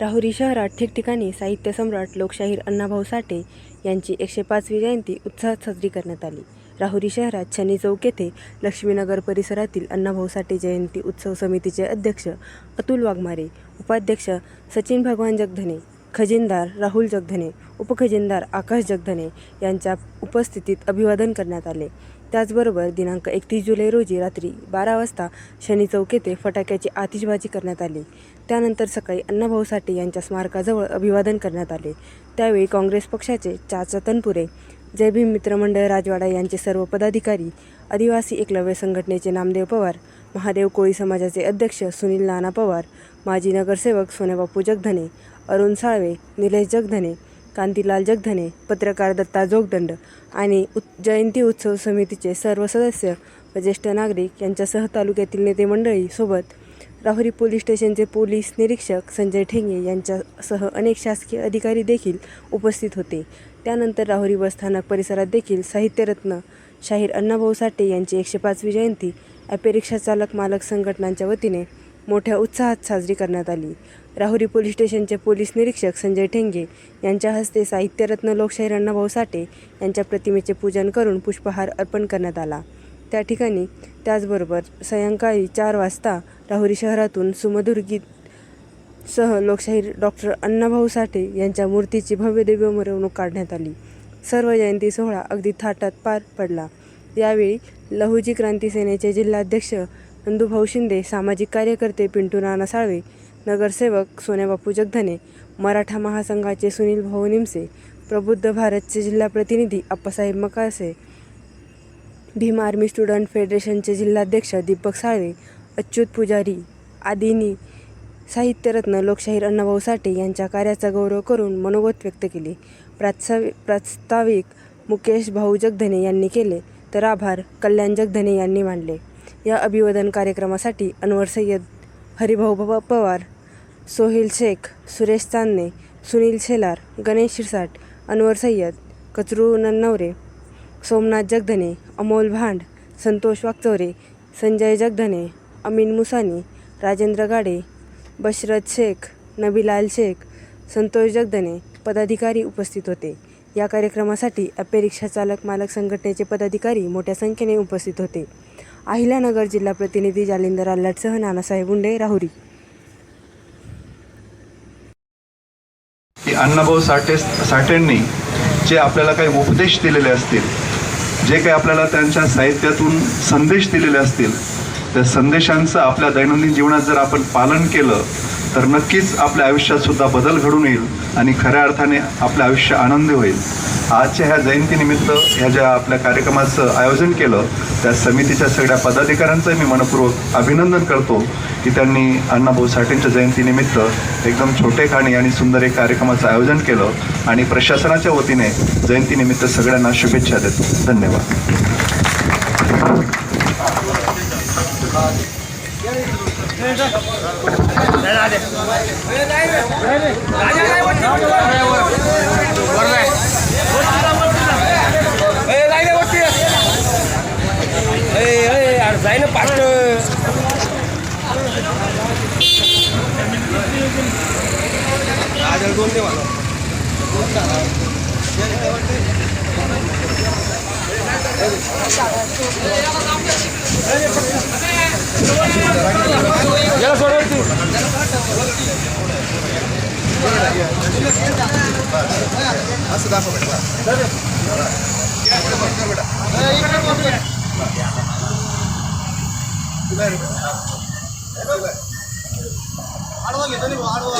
राहुरी शहरात ठिकठिकाणी साहित्य सम्राट लोकशाहीर अण्णाभाऊ साठे यांची एकशे पाचवी जयंती उत्साहात साजरी करण्यात आली. राहुरी शहरात शनी चौक येथे लक्ष्मीनगर परिसरातील अण्णाभाऊ साठे जयंती उत्सव समितीचे अध्यक्ष अतुल वाघमारे उपाध्यक्ष सचिन भगवान जगधने खजिनदार राहुल जगधने उपखजिनदार आकाश जगधने यांच्या उपस्थितीत अभिवादन करण्यात आले. त्याचबरोबर दिनांक एकतीस जुलै रोजी रात्री बारा वाजता शनी चौक येथे फटाक्याची आतिषबाजी करण्यात आली. त्यानंतर सकाळी अण्णाभाऊ साठे यांच्या स्मारकाजवळ अभिवादन करण्यात आले. त्यावेळी काँग्रेस पक्षाचे चाचा तनपुरे जय भीम मित्रमंडळ राजवाडा यांचे सर्व पदाधिकारी आदिवासी एकलव्य संघटनेचे नामदेव पवार महादेव कोळी समाजाचे अध्यक्ष सुनील नाना पवार माजी नगरसेवक सोन्याबापू जगधने अरुण साळवे निलेश जगधने कांतीलाल जगधने पत्रकार दत्ता जोगदंड आणि उत जयंती उत्सव समितीचे सर्व सदस्य व ज्येष्ठ नागरिक यांच्यासह तालुक्यातील नेते मंडळी सोबत राहुरी पोलीस स्टेशनचे पोलीस निरीक्षक संजय ठेंगे यांच्यासह अनेक शासकीय अधिकारी देखील उपस्थित होते. त्यानंतर राहुरी बसस्थानक परिसरात देखील साहित्यरत्न शाहीर अण्णाभाऊ साठे यांची एकशे पाचवी जयंती ॲपे रिक्षा चालक मालक संघटनांच्या वतीने मोठ्या उत्साहात साजरी करण्यात आली. राहुरी पोलीस स्टेशनचे पोलीस निरीक्षक संजय ठेंगे यांच्या हस्ते साहित्यरत्न लोकशाहीर अण्णाभाऊ साठे यांच्या प्रतिमेचे पूजन करून पुष्पहार अर्पण करण्यात आला. त्या ठिकाणी त्याचबरोबर सायंकाळी चार वाजता राहुरी शहरातून सुमधुर गीत सह लोकशाहीर डॉक्टर अण्णाभाऊ साठे यांच्या मूर्तीची भव्य दिव्य मिरवणूक काढण्यात आली. सर्व जयंती सोहळा अगदी थाटात पार पडला. यावेळी लहुजी क्रांती सेनेचे जिल्हाध्यक्ष नंदूभाऊ शिंदे सामाजिक कार्यकर्ते पिंटू नाना साळवे नगरसेवक सोन्याबापू जगधने मराठा महासंघाचे सुनील भाऊ निमसे प्रबुद्ध भारतचे जिल्हा प्रतिनिधी अप्पासाहेब मकासे भीम आर्मी स्टुडंट फेडरेशनचे जिल्हाध्यक्ष दीपक साळवे अच्युत पुजारी आदींनी साहित्यरत्न लोकशाहीर अण्णाभाऊ साठे यांच्या कार्याचा गौरव करून मनोगत व्यक्त केले. प्रास्ताविक प्रास्ताविक मुकेश भाऊ जगधने यांनी केले तर आभार कल्याण जगधने यांनी मानले. या अभिवादन कार्यक्रमासाठी अनवर सय्यद हरिभाऊ पवार सोहेल शेख सुरेश चांदणे सुनील शेलार गणेश शिरसाट अनवर सय्यद कचरू नन्नवरे सोमनाथ जगधने अमोल भांड संतोष वागचौरे संजय जगधने अमीन मुसानी राजेंद्र गाडे बशरत शेख नबीलाल शेख संतोष जगधने पदाधिकारी उपस्थित होते. या कार्यक्रमासाठी अप्पे रिक्षा चालक मालक संघटनेचे पदाधिकारी मोठ्या संख्येने उपस्थित होते. अहिल्यानगर जिल्हा प्रतिनिधी जालिंदर आल्लाटसह नानासाहेब उंडे राहुरी. अण्णाभाऊ साठे साठेंनी जे आपल्याला काही उपदेश दिलेले असतील जे काही आपल्याला त्यांच्या साहित्यातून संदेश दिलेले असतील त्या संदेशांचं आपल्या दैनंदिन जीवनात जर आपण पालन केलं तर नक्कीच आपल्या आयुष्यात सुद्धा बदल घडून येईल आणि खऱ्या अर्थाने आपलं आयुष्य आनंदी होईल. आजच्या ह्या जयंतीनिमित्त ह्या ज्या आपल्या कार्यक्रमाचं आयोजन केलं त्या समितीच्या सगळ्या पदाधिकाऱ्यांचं मी मनपूर्वक अभिनंदन करतो की त्यांनी अण्णाभाऊ साठेंच्या जयंतीनिमित्त एकदम छोटेखानी आणि सुंदर एक कार्यक्रमाचं आयोजन केलं आणि प्रशासनाच्या वतीने जयंतीनिमित्त सगळ्यांना शुभेच्छा देतो. धन्यवाद. जाय ना पास्ट दोन दे मला याला सोडवती आडवा घेतो आडवा